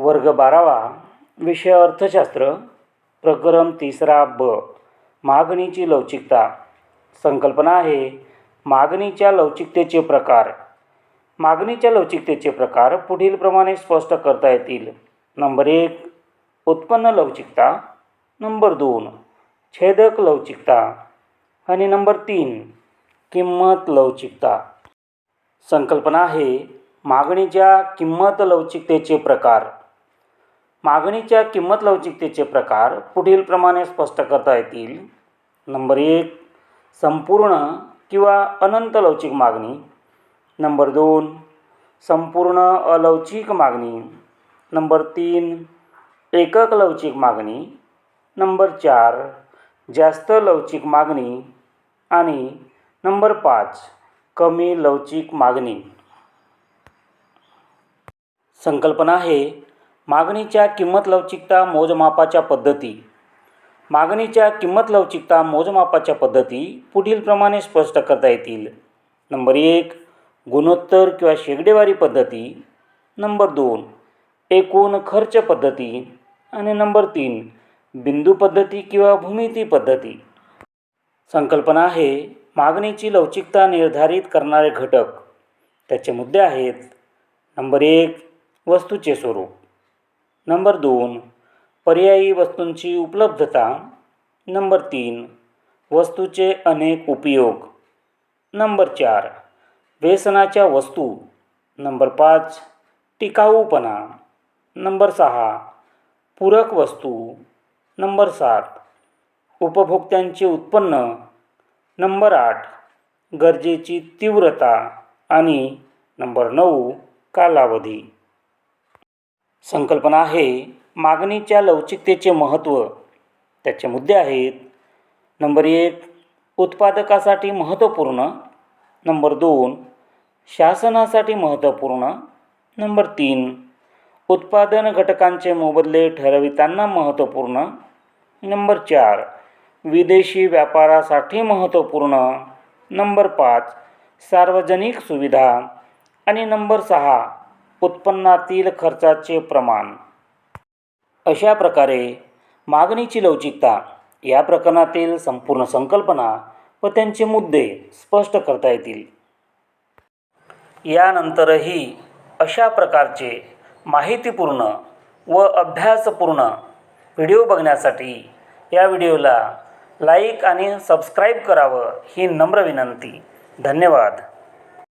वर्ग बारावा विषय अर्थशास्त्र प्रकरण तिसरा ब. मागणीची लवचिकता. संकल्पना आहे मागणीच्या लवचिकतेचे प्रकार. मागणीच्या लवचिकतेचे प्रकार पुढीलप्रमाणे स्पष्ट करता येतील. नंबर एक उत्पन्न लवचिकता. नंबर दोन छेदक लवचिकता. आणि नंबर तीन किंमत लवचिकता. संकल्पना आहे मागणीच्या किंमत लवचिकतेचे प्रकार. मागणीच्या किंमत लवचिकतेचे प्रकार पुढीलप्रमाणे स्पष्ट करता येतील. नंबर एक संपूर्ण किंवा अनंत लवचिक मागणी. नंबर दोन संपूर्ण अलवचिक मागणी. नंबर तीन एकक लवचिक मागणी. नंबर चार जास्त लवचिक मागणी. आणि नंबर पाच कमी लवचिक मागणी. संकल्पना आहे मागणीच्या किंमत लवचिकता मोजमापाच्या पद्धती. मागणीच्या किंमत लवचिकता मोजमापाच्या पद्धती पुढीलप्रमाणे स्पष्ट करता येतील. नंबर एक गुणोत्तर किंवा शेगडेवारी पद्धती. नंबर दोन एकूण खर्च पद्धती. आणि नंबर तीन बिंदू पद्धती किंवा भूमिती पद्धती. संकल्पना आहे मागणीची लवचिकता निर्धारित करणारे घटक. त्याचे मुद्दे आहेत नंबर एक वस्तूचे स्वरूप. नंबर दोन पर्यायी वस्तूंची उपलब्धता. नंबर तीन वस्तूचे अनेक उपयोग. नंबर चार व्यसनाच्या वस्तू. नंबर पाच टिकाऊपणा. नंबर सहा पूरक वस्तू. नंबर सात उपभोक्त्यांचे उत्पन्न. नंबर आठ गरजेची तीव्रता. आणि नंबर नऊ कालावधी. संकल्पना आहे मागणीच्या लवचिकतेचे महत्त्व. त्याचे मुद्दे आहेत. नंबर एक उत्पादकासाठी महत्त्वपूर्ण. नंबर दोन शासनासाठी महत्त्वपूर्ण. नंबर तीन उत्पादन घटकांचे मोबदले ठरविताना महत्त्वपूर्ण. नंबर चार विदेशी व्यापारासाठी महत्त्वपूर्ण. नंबर पाच सार्वजनिक सुविधा. आणि नंबर सहा उत्पन्नातील खर्चाचे प्रमाण. अशा प्रकारे मागणीची लवचिकता या प्रकरणातील संपूर्ण संकल्पना व त्यांचे मुद्दे स्पष्ट करता येतील. यानंतरही अशा प्रकारचे माहितीपूर्ण व अभ्यासपूर्ण व्हिडिओ बघण्यासाठी या व्हिडिओला लाईक आणि सबस्क्राईब करावं ही नम्र विनंती. धन्यवाद.